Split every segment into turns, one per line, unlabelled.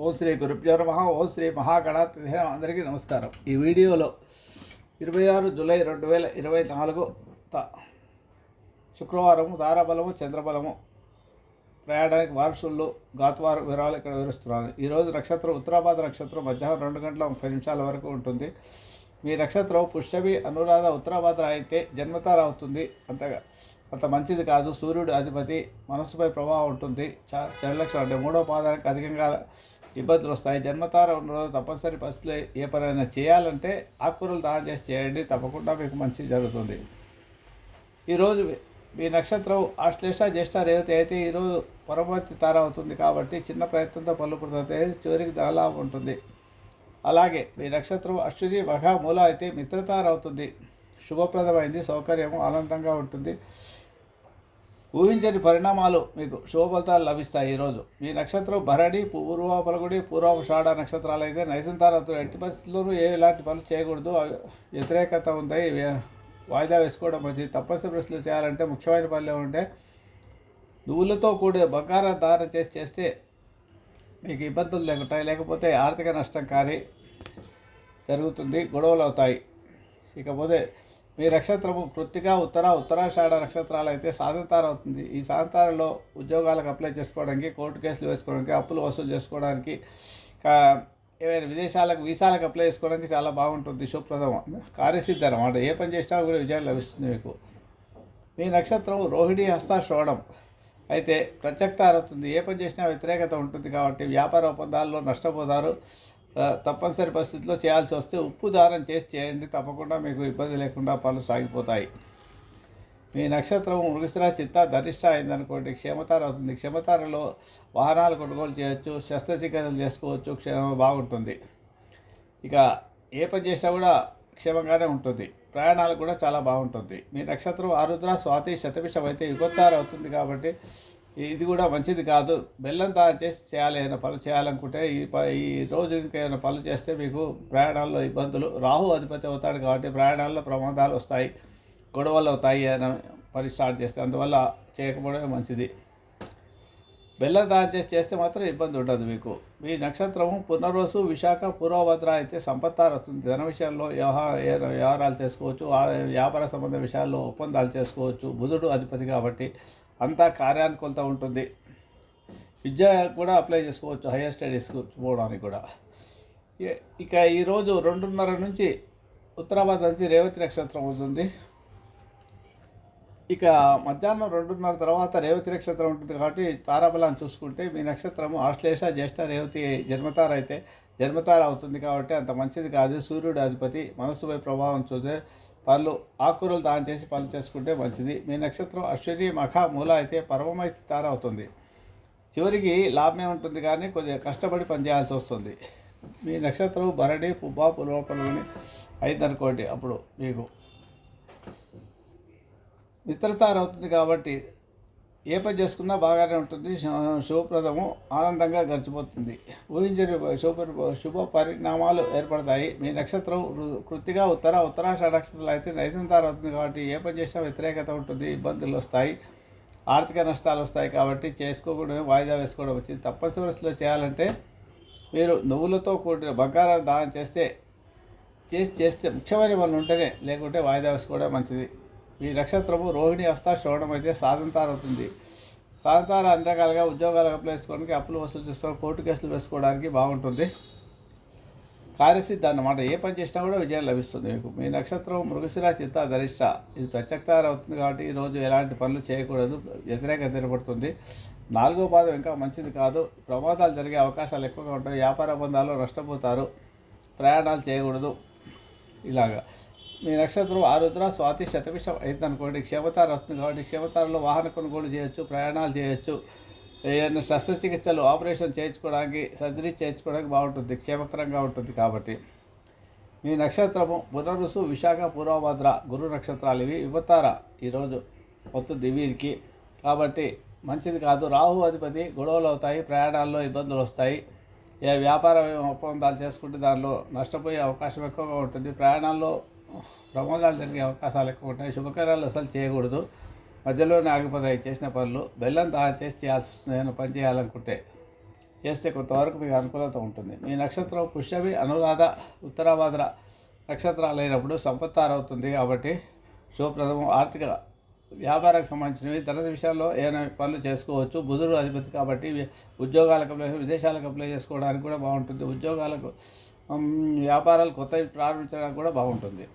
ఓం శ్రీ గురుభ్యో నమ. ఓం శ్రీ మహాగణాధిపతి అందరికీ నమస్కారం. ఈ వీడియోలో ఇరవై ఆరు జూలై రెండు వేల ఇరవై నాలుగు త శుక్రవారము తారాబలము చంద్రబలము ప్రయాణానికి వారసులు గాత్వార వివరాలు ఇక్కడ వివరిస్తున్నాను. ఈరోజు నక్షత్రం ఉత్తరాబాద్ నక్షత్రం మధ్యాహ్నం రెండు గంటల ముప్పై నిమిషాల వరకు ఉంటుంది. మీ నక్షత్రం పుష్యమి అనురాధ ఉత్తరాభాద్ర అయితే జన్మతార అవుతుంది. అంతగా అంత మంచిది కాదు. సూర్యుడు అధిపతి మనసుపై ప్రభావం ఉంటుంది. చా చంద్రలక్షణం అంటే మూడో పాదానికి అధికంగా ఇబ్బందులు వస్తాయి. జన్మతార ఉన్న రోజు తప్పనిసరి పరిస్థితులు ఏ పనైనా చేయాలంటే ఆకుకూరలు దానం చేసి చేయండి. తప్పకుండా మీకు మంచి జరుగుతుంది. ఈరోజు మీ- నక్షత్రం ఆశ్లేష జ్యేష్ఠ రేవతి అయితే ఈరోజు పరమతి తార అవుతుంది కాబట్టి చిన్న ప్రయత్నంతో పనులు పుడుతుంది చివరికి దాలా ఉంటుంది. అలాగే మీ నక్షత్రం అశ్విని మఘ మూల అయితే మిత్రతార అవుతుంది. శుభప్రదమైంది. సౌకర్యము ఆనందంగా ఉంటుంది. ఊహించని పరిణామాలు మీకు శుభఫలితాలు లభిస్తాయి ఈరోజు. మీ నక్షత్రం భరణి పూర్వ పలగుడి పూర్వషాఢ నక్షత్రాలు అయితే నైతంతార ఎట్టి పరిస్థితుల్లోనూ ఏ ఎలాంటి పనులు చేయకూడదు. వ్యతిరేకత ఉంది వాయిదా వేసుకోవడం మంచిది. తప్పనిసరి ప్రశ్నలు చేయాలంటే ముఖ్యమైన పనులు ఉంటే నువ్వులతో కూడిన బంగారం దానం చేసి చేస్తే మీకు ఇబ్బందులు లేకుంటాయి. లేకపోతే ఆర్థిక నష్టం కానీ జరుగుతుంది గొడవలు అవుతాయి. ఇకపోతే మీ నక్షత్రము కృత్తిగా ఉత్తర ఉత్తరాషాఢ నక్షత్రాలు అయితే సాధంతార అవుతుంది ఈ సాధంతారలో ఉద్యోగాలకు అప్లై చేసుకోవడానికి కోర్టు కేసులు వేసుకోవడానికి అప్పులు వసూలు చేసుకోవడానికి ఏమైనా ఏవైనా విదేశాలకు వీసాలకు అప్లై చేసుకోవడానికి చాలా బాగుంటుంది. శుభప్రదం. కార్యసిద్ధి అనమాట ఏ పని చేసినా కూడా విజయం లభిస్తుంది మీకు. మీ నక్షత్రం రోహిణి హస్త శ్రవణం. అయితే ప్రత్యక్త అవుతుంది ఏ పని చేసినా వ్యతిరేకత ఉంటుంది కాబట్టి వ్యాపార ఒప్పందాల్లో నష్టపోతారు. తప్పనిసరి పరిస్థితిలో చేయాల్సి వస్తే ఉప్పు దారం చేసి చేయండి. తప్పకుండా మీకు ఇబ్బంది లేకుండా పనులు సాగిపోతాయి. మీ నక్షత్రం మృగశిర చిత్త ధరిష్ట అయిందనుకోండి క్షేమతార అవుతుంది. క్షేమతారలో వాహనాలు కొనుగోలు చేయొచ్చు శస్త్రచికిత్సలు చేసుకోవచ్చు క్షేమ బాగుంటుంది. ఇక ఏ పని చేసినా కూడా క్షేమంగానే ఉంటుంది. ప్రయాణాలు కూడా చాలా బాగుంటుంది. మీ నక్షత్రం ఆరుద్ర స్వాతి శతభిషం అయితే యుగోత్తార అవుతుంది కాబట్టి ఇది కూడా మంచిది కాదు. బెల్లం తయారు చేసి చేయాలి ఏదైనా పనులు చేయాలనుకుంటే ఈ ప ఈ రోజు ఇంకేమైనా పనులు చేస్తే మీకు ప్రయాణాల్లో ఇబ్బందులు. రాహు అధిపతి అవుతాడు కాబట్టి ప్రయాణాల్లో ప్రమాదాలు వస్తాయి గొడవలు అవుతాయి ఏదైనా పని స్టార్ట్ చేస్తే. అందువల్ల చేయకపోవడమే మంచిది. బెల్లం దానం చేసి చేస్తే మాత్రం ఇబ్బంది ఉండదు మీకు. మీ నక్షత్రము పునర్వసు విశాఖ పూర్వభద్ర అయితే సంపత్తార వస్తుంది. ధన విషయంలో వ్యవహార వ్యవహారాలు చేసుకోవచ్చు. వ్యాపార సంబంధ విషయాల్లో ఒప్పందాలు చేసుకోవచ్చు. బుధుడు అధిపతి కాబట్టి అంతా కార్యానుకూలత ఉంటుంది. విద్య కూడా అప్లై చేసుకోవచ్చు హైయర్ స్టడీస్కి పోవడానికి కూడా. ఇక ఈరోజు రెండున్నర నుంచి ఉత్తరాబాద్ నుంచి రేవతి నక్షత్రం అవుతుంది ఇక మధ్యాహ్నం రెండున్నర తర్వాత రేవతి నక్షత్రం ఉంటుంది కాబట్టి తారాబలాన్ని చూసుకుంటే మీ నక్షత్రము ఆశ్లేష జ్యేష్ఠ రేవతి జన్మతార అయితే జన్మతార అవుతుంది కాబట్టి అంత మంచిది కాదు. సూర్యుడు అధిపతి మనస్సుపై ప్రభావం చూసే పళ్ళు ఆకుకూరలు దానం చేసి పనులు చేసుకుంటే మంచిది. మీ నక్షత్రం అశ్వరి మఖ మూల అయితే పరమమైతి తార అవుతుంది చివరికి లాభమే ఉంటుంది కానీ కొద్దిగా కష్టపడి పనిచేయాల్సి వస్తుంది. మీ నక్షత్రం భరణి పుబ్బా పులోపలని అయిందనుకోండి అప్పుడు మీకు. మిత్రతార అవుతుంది కాబట్టి ఏ పని చేసుకున్నా బాగానే ఉంటుంది. శుభప్రదము ఆనందంగా గడిచిపోతుంది. ఊహించని శుభ శుభ పరిణామాలు ఏర్పడతాయి. మీ నక్షత్రం కృతిగా కృత్తిగా ఉత్తర ఉత్తరాషాఢ నక్షత్రాలు అయితే నైతంతార అవుతుంది కాబట్టి ఏ పని చేసినా వ్యతిరేకత ఉంటుంది ఇబ్బందులు వస్తాయి ఆర్థిక నష్టాలు వస్తాయి కాబట్టి చేసుకోకుండా వాయిదా వేసుకోవడం వచ్చింది. తప్పనిసరిలో చేయాలంటే మీరు నువ్వులతో కూడిన బంగారం దానం చేస్తే చేసి చేస్తే ముఖ్యమైన పనులు ఉంటేనే లేకుంటే వాయిదా వేసుకోవడం మంచిది. ఈ నక్షత్రము రోహిణి హస్త శ్రవణం అయితే సాధంతార అవుతుంది. సాధంతార అన్ని రకాలుగా ఉద్యోగాలకు అప్లై చేసుకోవడానికి అప్పులు వసూలు చేసుకోవడం కోర్టు కేసులు వేసుకోవడానికి బాగుంటుంది. కార్యసిద్ధి అన్నమాట ఏ పని చేసినా కూడా విజయం లభిస్తుంది మీకు. మీ నక్షత్రం మృగశిర చిత్త ధరిష్ట ఇది ప్రత్యక్తార అవుతుంది కాబట్టి ఈరోజు ఎలాంటి పనులు చేయకూడదు. వ్యతిరేకత ఏర్పడుతుంది నాలుగో పాదం ఇంకా మంచిది కాదు. ప్రమాదాలు జరిగే అవకాశాలు ఎక్కువగా ఉంటాయి. వ్యాపార బంధాలు నష్టపోతారు. ప్రయాణాలు చేయకూడదు. ఇలాగా. మీ నక్షత్రం ఆరుద్ర స్వాతి శతభిషం అయింది అనుకోండి. క్షేమతార వస్తుంది కాబట్టి క్షేమతారలో వాహన కొనుగోలు చేయొచ్చు ప్రయాణాలు చేయొచ్చు. ఏదైనా శస్త్రచికిత్సలు ఆపరేషన్ చేయించుకోవడానికి సర్జరీ చేయించుకోవడానికి బాగుంటుంది. క్షేమకరంగా ఉంటుంది కాబట్టి. మీ నక్షత్రము పునరుసు విశాఖ పూర్వభద్ర గురు నక్షత్రాలు ఇవి. యువతార ఈరోజు వస్తుంది వీరికి. కాబట్టి మంచిది కాదు. రాహు అధిపతి గొడవలు అవుతాయి ప్రయాణాల్లో ఇబ్బందులు వస్తాయి. ఏ వ్యాపార ఒప్పందాలు చేసుకుంటే దానిలో నష్టపోయే అవకాశం ఎక్కువగా ఉంటుంది. ప్రయాణాల్లో ప్రమాదాలు జరిగే అవకాశాలు ఎక్కువ ఉంటాయి. శుభకార్యాలు అసలు చేయకూడదు. మధ్యలోనే ఆగిపోతాయి చేసిన పనులు బెల్లం తయారు చేసి చేయాల్సి వస్తుంది ఏదైనా పని చేయాలనుకుంటే చేస్తే కొంతవరకు మీకు అనుకూలత ఉంటుంది. మీ నక్షత్రం పుష్యమి అనురాధ ఉత్తరాభాద్ర నక్షత్రాలు అయినప్పుడు సంపత్తారవుతుంది కాబట్టి శుభప్రదం ఆర్థిక వ్యాపారానికి సంబంధించినవి ధన విషయాల్లో ఏమైనా పనులు చేసుకోవచ్చు. బుధుడు అధిపతి కాబట్టి ఉద్యోగాలకు అప్లై విదేశాలకు అప్లై చేసుకోవడానికి కూడా బాగుంటుంది. ఉద్యోగాలకు వ్యాపారాలు కొత్తవి ప్రారంభించడానికి కూడా బాగుంటుంది.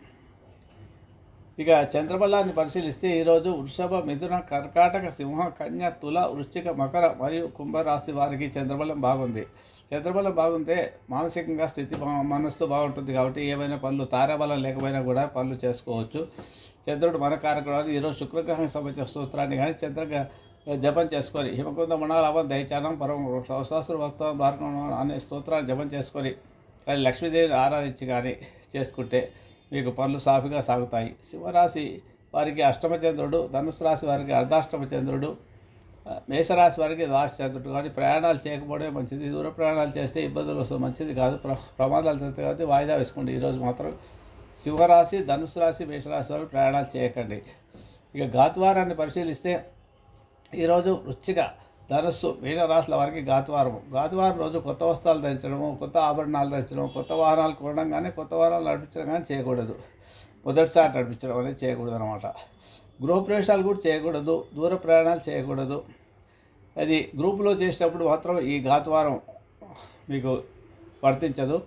ఇక చంద్రబలాన్ని పరిశీలిస్తే ఈరోజు వృషభ మిథున కర్కాటక సింహ కన్య తుల వృశ్చిక మకర మరియు కుంభరాశి వారికి చంద్రబలం బాగుంది. చంద్రబలం బాగుంటే మానసికంగా స్థితి మనస్సు బాగుంటుంది కాబట్టి ఏమైనా పనులు తారాబలం లేకపోయినా కూడా పనులు చేసుకోవచ్చు. చంద్రుడు మన కారకుడు ఈరోజు శుక్రగ్రహం సంబంధించిన సూత్రాన్ని కానీ చంద్ర జపం చేసుకొని హిమకుంద మణాలవం దయచానం పరం సహస్ర భక్తం భార్గవం అనే స్తోత్రాన్ని జపం చేసుకొని కానీ లక్ష్మీదేవిని ఆరాధించి కానీ చేసుకుంటే మీకు పనులు సాఫీగా సాగుతాయి. సింహరాశి వారికి అష్టమచంద్రుడు ధనుసు రాశి వారికి అర్ధాష్టమచంద్రుడు మేషరాశి వారికి ద్వాదశ చంద్రుడు. కానీ ప్రయాణాలు చేయకపోవడమే మంచిది. దూర ప్రయాణాలు చేస్తే ఇబ్బందులు వస్తుంది మంచిది కాదు. ప్ర ప్రమాదాలు జరుగుతాయి కాబట్టి వాయిదా వేసుకోండి. ఈరోజు మాత్రం సింహరాశి ధనుసు రాశి మేషరాశి వారు ప్రయాణాలు చేయకండి. ఇక గాతువారాన్ని పరిశీలిస్తే ఈరోజు వృచ్చిక ధనస్సు మీనరాశుల వారికి గాతువారం గాతువారం రోజు కొత్త వస్త్రాలు ధరించడము కొత్త ఆభరణాలు ధరించడం కొత్త వాహనాలు కొనడం కానీ కొత్త వాహనాలు నడిపించడం కానీ చేయకూడదు. మొదటిసారి నడిపించడం అనేది చేయకూడదు అనమాట గృహప్రవేశాలు కూడా చేయకూడదు దూర ప్రయాణాలు చేయకూడదు. అది గ్రూపులో చేసేటప్పుడు మాత్రం ఈ గాతువారం మీకు వర్తించదు.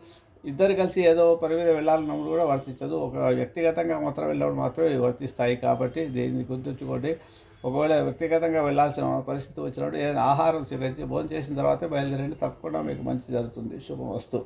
ఇద్దరు కలిసి ఏదో పని మీద వెళ్ళాలన్నప్పుడు కూడా వర్తించదు. ఒక వ్యక్తిగతంగా మాత్రం వెళ్ళినప్పుడు మాత్రమే వర్తిస్తాయి కాబట్టి దీన్ని గుర్తుంచుకోండి. ఒకవేళ వ్యక్తిగతంగా వెళ్ళాల్సిన పరిస్థితి వచ్చినప్పుడు ఏదైనా ఆహారం స్వీకరించి భోజనం చేసిన తర్వాతే బయలుదేరండి. తప్పకుండా మీకు మంచి జరుగుతుంది. శుభం వస్తు